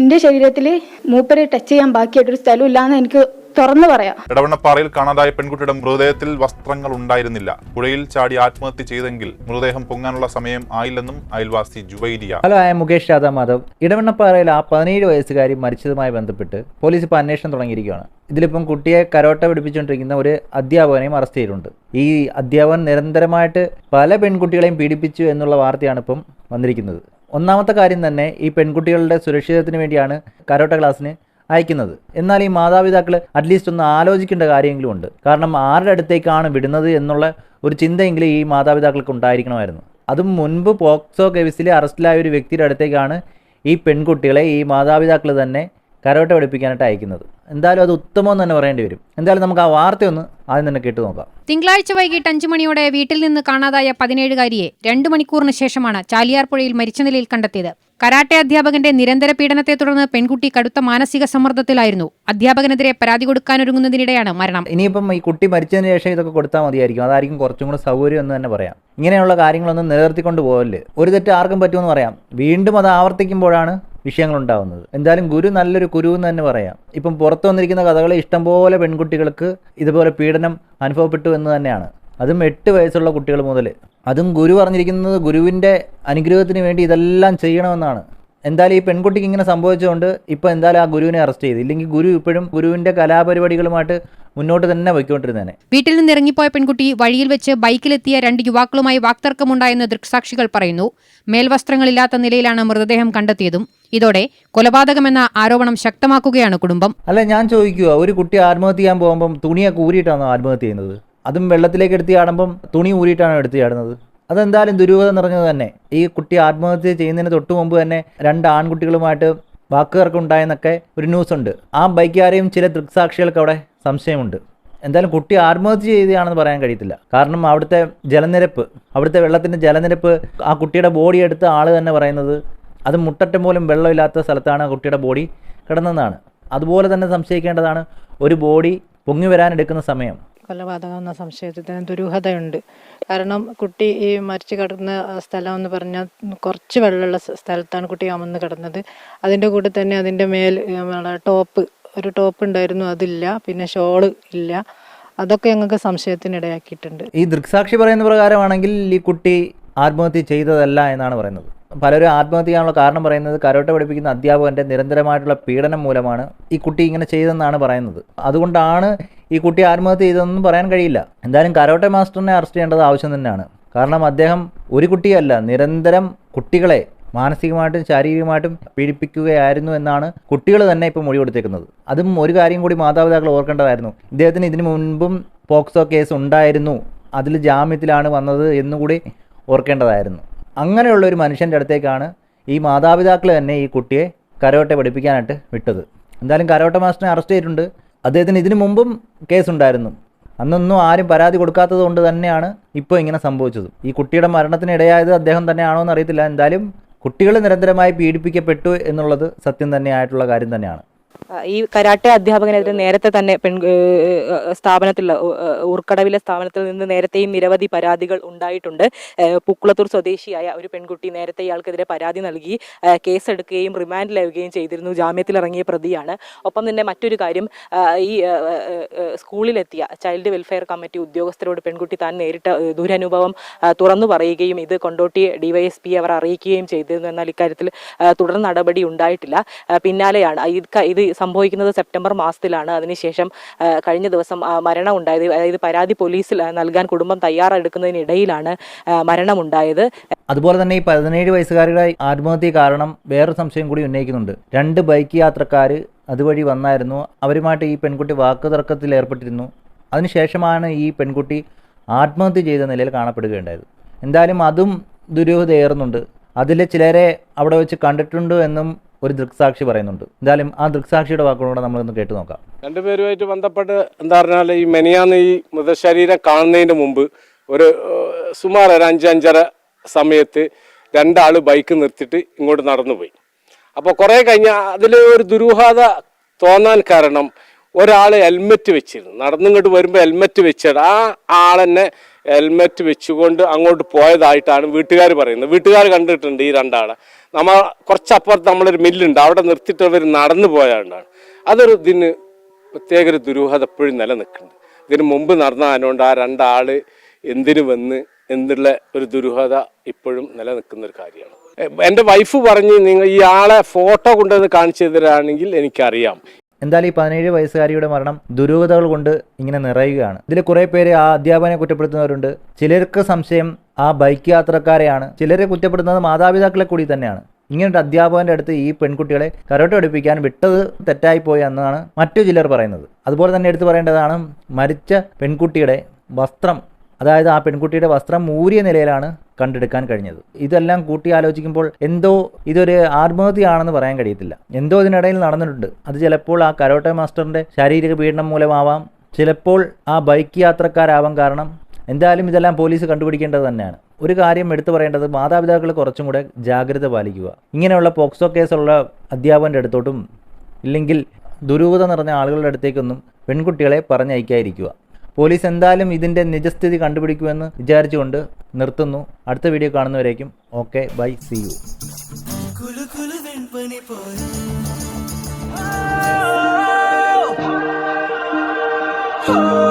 എന്റെ ശരീരത്തിൽ മൂപ്പരെ ടച്ച് ചെയ്യാൻ ബാക്കിയായിട്ടൊരു സ്ഥലം ഇല്ലാന്ന് എനിക്ക് തുറന്നു പറയാം. ഇടവണ്ണപ്പാറയിൽ കാണാതായ പെൺകുട്ടിയുടെ മൃതദേഹത്തിൽ വസ്ത്രങ്ങൾ ഉണ്ടായിരുന്നില്ല. പുഴയിൽ ചാടി ആത്മഹത്യ ചെയ്തെങ്കിൽ മൃതദേഹം പൊങ്ങാനുള്ള സമയം ആയില്ലെന്നും അയൽവാസി ജുവൈരിയ. ഹലോ ആയ മുകേഷ് രാധാ മാധവ് ഇടവണ്ണപ്പാറയിൽ ആ പതിനേഴ് വയസ്സുകാരി മരിച്ചതുമായി ബന്ധപ്പെട്ട് പോലീസ് ഇപ്പോൾ അന്വേഷണം തുടങ്ങിയിരിക്കുകയാണ്. ഇതിലിപ്പം കുട്ടിയെ കരോട്ട പിടിപ്പിച്ചുകൊണ്ടിരിക്കുന്ന ഒരു അധ്യാപകനെയും അറസ്റ്റ് ചെയ്തിട്ടുണ്ട്. ഈ അധ്യാപകൻ നിരന്തരമായിട്ട് പല പെൺകുട്ടികളെയും പീഡിപ്പിച്ചു എന്നുള്ള വാർത്തയാണ് ഇപ്പം വന്നിരിക്കുന്നത്. ഒന്നാമത്തെ കാര്യം തന്നെ ഈ പെൺകുട്ടികളുടെ സുരക്ഷിതത്തിന് വേണ്ടിയാണ് കരോട്ട ക്ലാസ്സിന് അയക്കുന്നത്. എന്നാൽ ഈ മാതാപിതാക്കൾ അറ്റ്ലീസ്റ്റ് ഒന്ന് ആലോചിക്കേണ്ട കാര്യമെങ്കിലും ഉണ്ട്. കാരണം ആരുടെ അടുത്തേക്കാണ് വിടുന്നത് എന്നുള്ള ഒരു ചിന്തയെങ്കിലും ഈ മാതാപിതാക്കൾക്ക് ഉണ്ടായിരിക്കണമായിരുന്നു. അതും മുൻപ് പോക്സോ കേസിൽ അറസ്റ്റിലായ ഒരു വ്യക്തിയുടെ അടുത്തേക്കാണ് ഈ പെൺകുട്ടികളെ ഈ മാതാപിതാക്കൾ തന്നെ കരോട്ട പഠിപ്പിക്കാനായിട്ട് അയക്കുന്നത്. എന്തായാലും അത് ഉത്തമം തന്നെ പറയേണ്ടി വരും. എന്തായാലും നമുക്ക് ആ വാർത്തയൊന്ന് ആദ്യം തന്നെ കേട്ടു നോക്കാം. തിങ്കളാഴ്ച വൈകിട്ട് അഞ്ചു മണിയോടെ വീട്ടിൽ നിന്ന് കാണാതായ പതിനേഴുകാരിയെ രണ്ടു മണിക്കൂറിന് ശേഷമാണ് ചാലിയാർ പുഴയിൽ മരിച്ച നിലയിൽ കണ്ടെത്തിയത്. കരാട്ടെ അധ്യാപകന്റെ നിരന്തര പീഡനത്തെ തുടർന്ന് പെൺകുട്ടി കടുത്ത മാനസിക സമ്മർദ്ദത്തിലായിരുന്നു. അധ്യാപകനെതിരെ പരാതി കൊടുക്കാനൊരുങ്ങുന്നതിനിടെയാണ് മരണം. ഇനിയിപ്പം ഈ കുട്ടി മരിച്ചതിന് ശേഷം ഇതൊക്കെ കൊടുത്താൽ മതിയായിരിക്കും. അതായിരിക്കും കുറച്ചും കൂടെ സൗകര്യം എന്ന് തന്നെ പറയാം. ഇങ്ങനെയുള്ള കാര്യങ്ങളൊന്നും നിലനിർത്തിക്കൊണ്ട് പോകല്ലേ ഒരു തെറ്റ് ആർക്കും പറ്റുമെന്ന് പറയാം. വീണ്ടും അത് ആവർത്തിക്കുമ്പോഴാണ് വിഷയങ്ങൾ ഉണ്ടാവുന്നത് എന്തായാലും ഗുരു നല്ലൊരു കുരു എന്ന് തന്നെ പറയാം. ഇപ്പം പുറത്തു വന്നിരിക്കുന്ന കഥകളെ ഇഷ്ടംപോലെ പെൺകുട്ടികൾക്ക് ഇതുപോലെ പീഡനം അനുഭവപ്പെട്ടു എന്ന് തന്നെയാണ്. അതും എട്ട് വയസ്സുള്ള കുട്ടികൾ മുതൽ. അതും ഗുരു പറഞ്ഞിരിക്കുന്നത് ഗുരുവിന്റെ അനുഗ്രഹത്തിന് വേണ്ടി ഇതെല്ലാം ചെയ്യണമെന്നാണ്. എന്തായാലും ഈ പെൺകുട്ടിക്ക് ഇങ്ങനെ സംഭവിച്ചുകൊണ്ട് ഇപ്പോൾ എന്തായാലും ആ ഗുരുവിനെ അറസ്റ്റ് ചെയ്തു. ഇല്ലെങ്കിൽ ഗുരു ഇപ്പോഴും ഗുരുവിന്റെ കലാപരിപാടികളുമായിട്ട് മുന്നോട്ട് തന്നെ പോയിക്കൊണ്ടിരുന്നേനെ. വീട്ടിൽ നിന്ന് ഇറങ്ങിപ്പോയ പെൺകുട്ടി വഴിയിൽ വെച്ച് ബൈക്കിലെത്തിയ രണ്ട് യുവാക്കളുമായി വാക്തർക്കമുണ്ടായെന്ന് ദൃക്സാക്ഷികൾ പറയുന്നു. മേൽവസ്ത്രങ്ങളില്ലാത്ത നിലയിലാണ് മൃതദേഹം കണ്ടെത്തിയതും. ഇതോടെ കൊലപാതകമെന്ന ആരോപണം ശക്തമാക്കുകയാണ് കുടുംബം. അല്ല ഞാൻ ചോദിക്കുക ഒരു കുട്ടി ആത്മഹത്യ ചെയ്യാൻ പോകുമ്പം തുണിയൊക്കെ ഊരിയിട്ടാണോ ആത്മഹത്യ ചെയ്യുന്നത്? അതും വെള്ളത്തിലേക്ക് എടുത്ത് ചാടുമ്പം തുണി ഊരിയിട്ടാണോ എടുത്ത് ചാടുന്നത്? അതെന്തായാലും ദുരൂഹത നിറഞ്ഞത് തന്നെ. ഈ കുട്ടി ആത്മഹത്യ ചെയ്യുന്നതിന് തൊട്ട് മുമ്പ് തന്നെ രണ്ട് ആൺകുട്ടികളുമായിട്ട് വാക്കുകൾക്ക് ഉണ്ടായെന്നൊക്കെ ഒരു ന്യൂസ് ഉണ്ട് ആ ബൈക്കുകാരെയും ചില ദൃക്സാക്ഷികൾക്ക് അവിടെ സംശയമുണ്ട്. എന്തായാലും കുട്ടി ആത്മഹത്യ ചെയ്തതാണെന്ന് പറയാൻ കഴിയത്തില്ല. കാരണം അവിടുത്തെ ജലനിരപ്പ് അവിടുത്തെ വെള്ളത്തിന്റെ ജലനിരപ്പ് ആ കുട്ടിയുടെ ബോഡി എടുത്ത ആൾ തന്നെ പറയുന്നത് അത് മുട്ടറ്റം പോലും വെള്ളമില്ലാത്ത സ്ഥലത്താണ് കുട്ടിയുടെ ബോഡി കിടന്നതാണ് അതുപോലെ തന്നെ സംശയിക്കേണ്ടതാണ് ഒരു ബോഡി പൊങ്ങി വരാനെടുക്കുന്ന സമയം. കൊലപാതകം എന്ന സംശയത്തിന് ദുരൂഹതയുണ്ട്. കാരണം കുട്ടി ഈ മരിച്ചു കിടന്ന സ്ഥലം എന്ന് പറഞ്ഞാൽ കുറച്ച് വെള്ളമുള്ള സ്ഥലത്താണ് കുട്ടി അമന്ന് കിടന്നത്. അതിന്റെ കൂടെ തന്നെ അതിന്റെ മേൽ ടോപ്പ് ഒരു ടോപ്പ് ഉണ്ടായിരുന്നു അതില്ല. പിന്നെ ഷോൾ ഇല്ല. അതൊക്കെ ഞങ്ങൾക്ക് സംശയത്തിനിടയാക്കിയിട്ടുണ്ട്. ഈ ദൃക്സാക്ഷി പറയുന്ന പ്രകാരമാണെങ്കിൽ ഈ കുട്ടി ആത്മഹത്യ ചെയ്തതല്ല എന്നാണ് പറയുന്നത്. പലരും ആത്മഹത്യ ചെയ്യാനുള്ള കാരണം പറയുന്നത് കരോട്ട പഠിപ്പിക്കുന്ന അധ്യാപകന്റെ നിരന്തരമായിട്ടുള്ള പീഡനം മൂലമാണ് ഈ കുട്ടി ഇങ്ങനെ ചെയ്തതെന്നാണ് പറയുന്നത്. അതുകൊണ്ടാണ് ഈ കുട്ടി ആത്മഹത്യ ചെയ്തതെന്നും പറയാൻ കഴിയില്ല. എന്തായാലും കരോട്ട മാസ്റ്ററിനെ അറസ്റ്റ് ചെയ്യേണ്ടത് ആവശ്യം തന്നെയാണ്. കാരണം അദ്ദേഹം ഒരു കുട്ടിയല്ല നിരന്തരം കുട്ടികളെ മാനസികമായിട്ടും ശാരീരികമായിട്ടും പീഡിപ്പിക്കുകയായിരുന്നു എന്നാണ് കുട്ടികൾ തന്നെ ഇപ്പോൾ മൊഴി കൊടുത്തേക്കുന്നത്. അതും ഒരു കാര്യം കൂടി മാതാപിതാക്കൾ ഓർക്കേണ്ടതായിരുന്നു. ഇദ്ദേഹത്തിന് ഇതിനു മുൻപും പോക്സോ കേസ് ഉണ്ടായിരുന്നു. അതിൽ ജാമ്യത്തിലാണ് വന്നത് എന്നുകൂടി ഓർക്കേണ്ടതായിരുന്നു. അങ്ങനെയുള്ള ഒരു മനുഷ്യന്റെ അടുത്തേക്കാണ് ഈ മാതാപിതാക്കൾ തന്നെ ഈ കുട്ടിയെ കരോട്ടെ പഠിപ്പിക്കാനായിട്ട് വിട്ടത്. എന്തായാലും കരോട്ട മാസ്റ്ററിനെ അറസ്റ്റ് ചെയ്തിട്ടുണ്ട്. അദ്ദേഹത്തിന് ഇതിനു മുമ്പും കേസുണ്ടായിരുന്നു. അന്നൊന്നും ആരും പരാതി കൊടുക്കാത്തത് കൊണ്ട് തന്നെയാണ് ഇപ്പോൾ ഇങ്ങനെ സംഭവിച്ചത്. ഈ കുട്ടിയുടെ മരണത്തിന് ഇടയായത് അദ്ദേഹം തന്നെയാണോ എന്ന് അറിയത്തില്ല. എന്തായാലും കുട്ടികൾ നിരന്തരമായി പീഡിപ്പിക്കപ്പെട്ടു എന്നുള്ളത് സത്യം തന്നെയായിട്ടുള്ള കാര്യം തന്നെയാണ്. ഈ കരാട്ടെ അധ്യാപകനെതിരെ നേരത്തെ തന്നെ പെൺ സ്ഥാപനത്തിൽ ഉർക്കടവിലെ സ്ഥാപനത്തിൽ നിന്ന് നേരത്തെയും നിരവധി പരാതികൾ ഉണ്ടായിട്ടുണ്ട്. പൂക്കുളത്തൂർ സ്വദേശിയായ ഒരു പെൺകുട്ടി നേരത്തെ ഇയാൾക്കെതിരെ പരാതി നൽകി കേസെടുക്കുകയും റിമാൻഡിലാവുകയും ചെയ്തിരുന്നു. ജാമ്യത്തിലിറങ്ങിയ പ്രതിയാണ്. ഒപ്പം തന്നെ മറ്റൊരു കാര്യം ഈ സ്കൂളിലെത്തിയ ചൈൽഡ് വെൽഫെയർ കമ്മിറ്റി ഉദ്യോഗസ്ഥരോട് പെൺകുട്ടി താൻ നേരിട്ട ദുരനുഭവം തുറന്നു പറയുകയും ഇത് കൊണ്ടോട്ടി ഡിവൈഎസ്പി അവർ അറിയിക്കുകയും ചെയ്തിരുന്നു എന്നാൽ ഇക്കാര്യത്തിൽ തുടർ നടപടി ഉണ്ടായിട്ടില്ല. പിന്നാലെയാണ് ഇത് ഇത് സംഭവിക്കുന്നത് സെപ്റ്റംബർ മാസത്തിലാണ്. അതിനുശേഷം കഴിഞ്ഞ ദിവസം മരണം ഉണ്ടായത് അതായത് പരാതി പോലീസിൽ നൽകാൻ കുടുംബം തയ്യാറെടുക്കുന്നതിനിടയിലാണ് മരണമുണ്ടായത്. അതുപോലെ തന്നെ ഈ പതിനേഴ് വയസ്സുകാരുടെ ആത്മഹത്യ കാരണം വേറൊരു സംശയം കൂടി ഉന്നയിക്കുന്നുണ്ട്. രണ്ട് ബൈക്ക് യാത്രക്കാർ അതുവഴി വന്നായിരുന്നു. അവരുമായിട്ട് ഈ പെൺകുട്ടി വാക്ക് തർക്കത്തിൽ ഏർപ്പെട്ടിരുന്നു. അതിനുശേഷമാണ് ഈ പെൺകുട്ടി ആത്മഹത്യ ചെയ്ത നിലയിൽ കാണപ്പെടുകയുണ്ടായത്. എന്തായാലും അതും ദുരൂഹതയേറുന്നുണ്ട്. അതിൽ ചിലരെ അവിടെ വെച്ച് കണ്ടിട്ടുണ്ട് എന്നും ഒരു ദൃക്സാക്ഷി പറയുന്നുണ്ട്. എന്തായാലും ആ ദൃക്സാക്ഷിയുടെ വാക്കുകളോട് നമ്മളൊന്ന് കേട്ടു നോക്കാം. രണ്ടുപേരുമായിട്ട് ബന്ധപ്പെട്ട് എന്താ പറഞ്ഞാൽ ഈ മെനിയാന്ന് ഈ മൃതശരീരം കാണുന്നതിന് മുമ്പ് ഒരു സുമാർ ഒരു അഞ്ചഞ്ചര സമയത്ത് രണ്ടാൾ ബൈക്ക് നിർത്തിയിട്ട് ഇങ്ങോട്ട് നടന്നു പോയി അപ്പോൾ കുറേ കഴിഞ്ഞ അതിൽ ഒരു ദുരൂഹത തോന്നാൻ കാരണം ഒരാൾ ഹെൽമെറ്റ് വെച്ചിരുന്നു. നടന്നിങ്ങോട്ട് വരുമ്പോൾ ഹെൽമെറ്റ് വെച്ചിട്ട് ആ ആളെന്നെ ഹെൽമെറ്റ് വെച്ചുകൊണ്ട് അങ്ങോട്ട് പോയതായിട്ടാണ് വീട്ടുകാർ പറയുന്നത്. വീട്ടുകാർ കണ്ടിട്ടുണ്ട് ഈ രണ്ടാളെ. നമ്മൾ കുറച്ചപ്പുറത്ത് നമ്മളൊരു മില്ലുണ്ട്. അവിടെ നിർത്തിയിട്ട് അവർ നടന്നു പോയതുകൊണ്ടാണ്. അതൊരു ഇതിന് പ്രത്യേക ഒരു ദുരൂഹത എപ്പോഴും നിലനിൽക്കുന്നുണ്ട്. ഇതിന് മുമ്പ് നടന്ന ആ രണ്ടാൾ എന്തിനു വന്ന് എന്നുള്ള ഒരു ദുരൂഹത ഇപ്പോഴും നിലനിൽക്കുന്ന ഒരു കാര്യമാണ്. എന്റെ വൈഫ് പറഞ്ഞ് നിങ്ങൾ ആളെ ഫോട്ടോ കൊണ്ടുവന്ന് കാണിച്ചു തരാണെങ്കിൽ എനിക്കറിയാം. എന്തായാലും ഈ പതിനേഴ് വയസ്സുകാരിയുടെ മരണം ദുരൂഹതകൾ കൊണ്ട് ഇങ്ങനെ നിറയുകയാണ്. ഇതിൽ കുറേ പേര് ആ അധ്യാപകനെ കുറ്റപ്പെടുത്തുന്നവരുണ്ട്. ചിലർക്ക് സംശയം ആ ബൈക്ക് യാത്രക്കാരെയാണ്. ചിലരെ കുറ്റപ്പെടുത്തുന്നത് മാതാപിതാക്കളെ കൂടി തന്നെയാണ്. ഇങ്ങനൊരു അധ്യാപകന്റെ അടുത്ത് ഈ പെൺകുട്ടികളെ കരോട്ട് പഠിപ്പിക്കാൻ വിട്ടത് തെറ്റായി പോയി എന്നാണ് മറ്റു ചിലർ പറയുന്നത്. അതുപോലെ തന്നെ എടുത്തു പറയേണ്ടതാണ് മരിച്ച പെൺകുട്ടിയുടെ വസ്ത്രം അതായത് ആ പെൺകുട്ടിയുടെ വസ്ത്രം ഊരിയ നിലയിലാണ് കണ്ടെടുക്കാൻ കഴിഞ്ഞത്. ഇതെല്ലാം കൂട്ടി ആലോചിക്കുമ്പോൾ എന്തോ ഇതൊരു ആത്മഹത്യയാണെന്ന് പറയാൻ കഴിയത്തില്ല. എന്തോ ഇതിനിടയിൽ നടന്നിട്ടുണ്ട്. അത് ചിലപ്പോൾ ആ കരോട്ട മാസ്റ്ററിന്റെ ശാരീരിക പീഡനം മൂലമാവാം. ചിലപ്പോൾ ആ ബൈക്ക് യാത്രക്കാരാവാം കാരണം എന്തായാലും ഇതെല്ലാം പോലീസ് കണ്ടുപിടിക്കേണ്ടത് തന്നെയാണ്. ഒരു കാര്യം എടുത്തു പറയേണ്ടത് മാതാപിതാക്കൾ കുറച്ചും കൂടെ ജാഗ്രത പാലിക്കുക. ഇങ്ങനെയുള്ള പോക്സോ കേസുള്ള അധ്യാപകന്റെ അടുത്തോട്ടും ഇല്ലെങ്കിൽ ദുരൂഹത നിറഞ്ഞ ആളുകളുടെ അടുത്തേക്കൊന്നും പെൺകുട്ടികളെ പറഞ്ഞയക്കാതിരിക്കുക. പോലീസ് എന്തായാലും ഇതിന്റെ നിജസ്ഥിതി കണ്ടുപിടിക്കുമെന്ന് വിചാരിച്ചുകൊണ്ട് നിർത്തുന്നു. അടുത്ത വീഡിയോ കാണുന്നവരേക്കും ഓക്കെ ബൈ സി യു കുലു